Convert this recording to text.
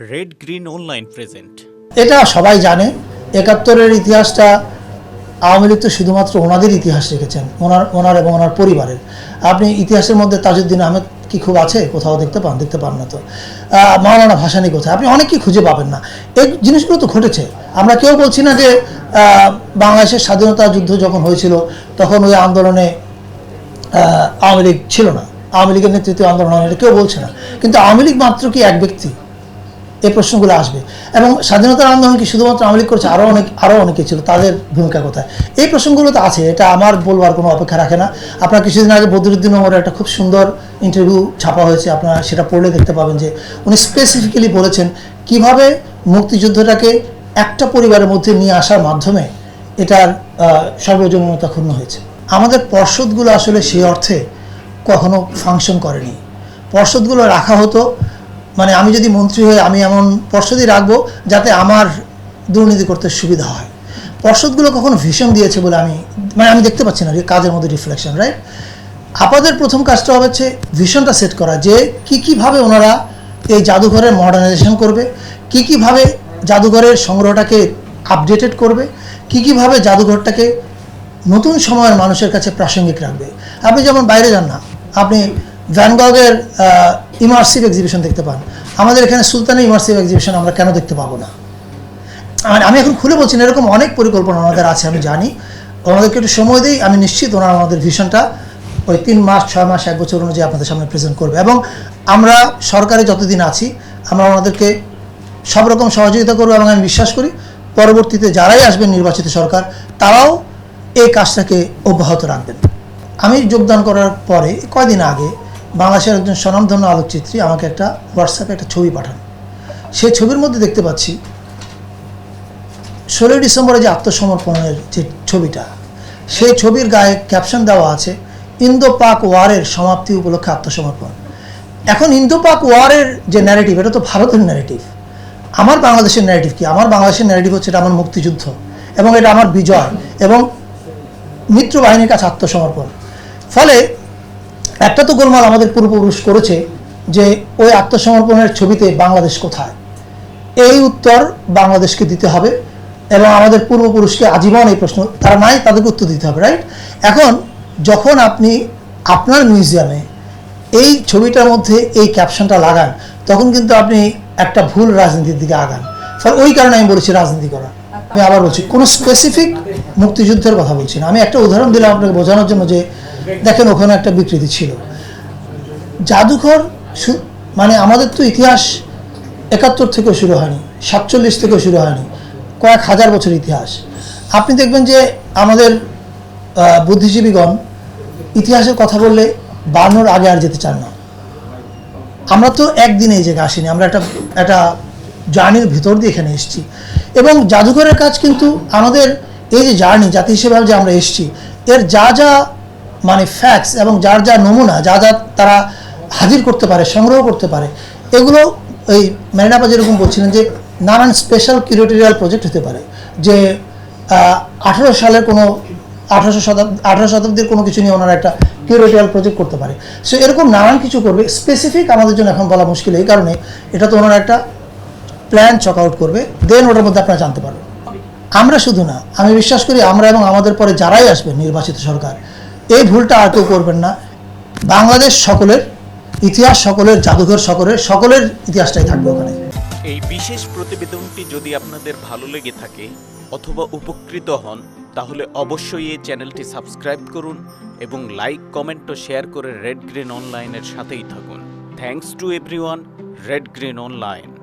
Red green online present এটা সবাই জানে, একাত্তরের ইতিহাসটা আওয়ামী লীগ তো শুধুমাত্র ওনাদের ইতিহাস রেখেছেন, ওনার ওনার এবং ওনার পরিবারের। আপনি ইতিহাসের মধ্যে তাজউদ্দিন আহমেদ কি খুব আছে? কোথাও দেখতে পান? দেখতে পান না তো। মাওলানা ভাসানি কোথায়? আপনি অনেকেই খুঁজে পাবেন না। এই জিনিসগুলো তো ঘটেছে। আমরা কেউ বলছি না যে বাংলাদেশের স্বাধীনতা যুদ্ধ যখন হয়েছিল, তখন ওই আন্দোলনে আওয়ামী লীগ ছিল না। আওয়ামী লীগের নেতৃত্বে আন্দোলন এটা কেউ বলছে না। কিন্তু আওয়ামী লীগ মাত্র কি এক ব্যক্তি? এই প্রশ্নগুলো আসবে। এবং স্বাধীনতার আন্দোলন কি শুধুমাত্র আওয়ামী লীগ করছে? আরও অনেক আরও অনেকে ছিল। তাদের ভূমিকা কোথায়? এই প্রসঙ্গগুলো তো আছে, এটা আমার বলবার কোনো অপেক্ষা রাখে না। আপনার কিছুদিন আগে বদরুদ্দিন ওমরের একটা খুব সুন্দর ইন্টারভিউ ছাপা হয়েছে, আপনারা সেটা পড়লে দেখতে পাবেন যে উনি স্পেসিফিক্যালি বলেছেন কীভাবে মুক্তিযুদ্ধটাকে একটা পরিবারের মধ্যে নিয়ে আসার মাধ্যমে এটার সার্বজনীনতা ক্ষুণ্ণ হয়েছে। আমাদের পর্ষদগুলো আসলে সেই অর্থে কখনো ফাংশন করেনি। পর্ষদগুলো রাখা হতো মানে আমি যদি মন্ত্রী হয়ে আমি এমন পর্ষদই রাখব যাতে আমার দুর্নীতি করতে সুবিধা হয়। পর্ষদগুলো কখনো ভিশন দিয়েছে বলে আমি মানে আমি দেখতে পাচ্ছি না কাজের মধ্যে রিফ্লেকশন রাইট আপাদের প্রথম কাজটা হবে হচ্ছে ভিশনটা সেট করা, যে কি কীভাবে ওনারা এই জাদুঘরের মডার্নাইজেশন করবে, কি কীভাবে জাদুঘরের সংগ্রহটাকে আপডেটেড করবে, কি কীভাবে জাদুঘরটাকে নতুন সময়ের মানুষের কাছে প্রাসঙ্গিক রাখবে। আপনি যেমন বাইরে যান না, আপনি ভ্যানগগের ইমার্সিভ এক্সিবিশন দেখতে পান। আমাদের এখানে সুলতানের ইমার্সিভ এক্সিবিশন আমরা কেন দেখতে পাবো না? মানে আমি এখন খুলে বলছি না, এরকম অনেক পরিকল্পনা ওনাদের আছে, আমি জানি। ওনাদেরকে একটু সময় দিই, আমি নিশ্চিত ওনারা আমাদের ভিশনটা ওই তিন মাস, ছয় মাস, এক বছর অনুযায়ী আপনাদের সামনে প্রেজেন্ট করবে। এবং আমরা সরকারে যতদিন আছি, আমরা ওনাদেরকে সব রকম সহযোগিতা করব এবং আমি বিশ্বাস করি, পরবর্তীতে যারাই আসবেন নির্বাচিত সরকার, তারাও এই কাজটাকে অব্যাহত রাখবেন। আমি যোগদান করার পরে, কয়দিন আগে বাংলাদেশের একজন স্বনামধন্য আলোকচিত্রী আমাকে একটা হোয়াটসঅ্যাপে একটা ছবি পাঠান। সেই ছবির মধ্যে দেখতে পাচ্ছি, ষোলোই ডিসেম্বরে যে আত্মসমর্পণের যে ছবিটা, সেই ছবির গায়ে ক্যাপশন দেওয়া আছে, ইন্দো পাক ওয়ারের সমাপ্তি উপলক্ষে আত্মসমর্পণ। এখন ইন্দো পাক ওয়ারের যে ন্যারেটিভ এটা তো ভারতের ন্যারেটিভ আমার বাংলাদেশের ন্যারেটিভ কি? আমার বাংলাদেশের ন্যারেটিভ হচ্ছে এটা আমার মুক্তিযুদ্ধ এবং এটা আমার বিজয় এবং মিত্র বাহিনীর কাছে আত্মসমর্পণ। ফলে একটা তো গোলমাল আমাদের পূর্বপুরুষ করেছে যে ওই আত্মসমর্পণের ছবিতে বাংলাদেশ কোথায়? এই উত্তর বাংলাদেশকে দিতে হবে এবং আমাদের পূর্বপুরুষকে আজীবন এই প্রশ্ন, তারা নাই, তাদেরকে উত্তর দিতে হবে রাইট এখন যখন আপনি আপনার মিউজিয়ামে এই ছবিটার মধ্যে এই ক্যাপশনটা লাগান, তখন কিন্তু আপনি একটা ভুল রাজনীতির দিকে আগান। ফলে ওই কারণে আমি বলেছি রাজনীতি করা। আমি আবার বলছি, কোনো স্পেসিফিক মুক্তিযুদ্ধের কথা বলছি না। আমি একটা উদাহরণ দিলাম আপনাকে বোঝানোর জন্য যে দেখেন, ওখানে একটা বিকৃতি ছিল। জাদুঘর মানে আমাদের তো ইতিহাস একাত্তর থেকে শুরু হয়নি, সাতচল্লিশ থেকে শুরু হয়নি, কয়েক হাজার বছর ইতিহাস। আপনি দেখবেন যে আমাদের বুদ্ধিজীবীগণ ইতিহাসের কথা বললে বানোর আগে আর যেতে চান না। আমরা তো একদিনে এই জায়গায় আসিনি, আমরা একটা একটা জার্নির ভিতর দিয়ে এখানে এসেছি। এবং জাদুঘরের কাজ কিন্তু আমাদের এই যে জার্নি, জাতি হিসেবে যে আমরা এসেছি, এর যা যা মানে ফ্যাক্টস এবং যার যা নমুনা, যা যা তারা হাজির করতে পারে, সংগ্রহ করতে পারে, এগুলো ওই ম্যারিনাপা যেরকম বলছিলেন যে নানান স্পেশাল কিউরেটোরিয়াল প্রজেক্ট হতে পারে। যে আঠেরো সালের কোনো, আঠারোশো শতাব্দী আঠারো শতাব্দীর কোনো কিছু নিয়ে ওনারা একটা কিউরেটোরিয়াল প্রজেক্ট করতে পারে। সো এরকম নানান কিছু করবে। স্পেসিফিক আমাদের জন্য এখন বলা মুশকিল এই কারণে এটা তো ওনারা একটা প্ল্যান চক আউট করবে। দেন ওটার মধ্যে আপনারা জানতে পারবেন। আমরা শুধু না, আমি বিশ্বাস করি আমরা এবং আমাদের পরে যারাই আসবেন নির্বাচিত সরকার এই ভুলটা আর কেউ করবেন না। বাংলাদেশ সকলের, ইতিহাস সকলের, জাদুঘর সকলের সকলের ইতিহাসটাই থাকবে ওখানে। এই বিশেষ প্রতিবেদনটি যদি আপনাদের ভালো লেগে থাকে অথবা উপকৃত হন, তাহলে অবশ্যই এই চ্যানেলটি সাবস্ক্রাইব করুন এবং লাইক, কমেন্ট ও শেয়ার করে রেড গ্রিন অনলাইনের সাথেই থাকুন। Thanks to everyone red green online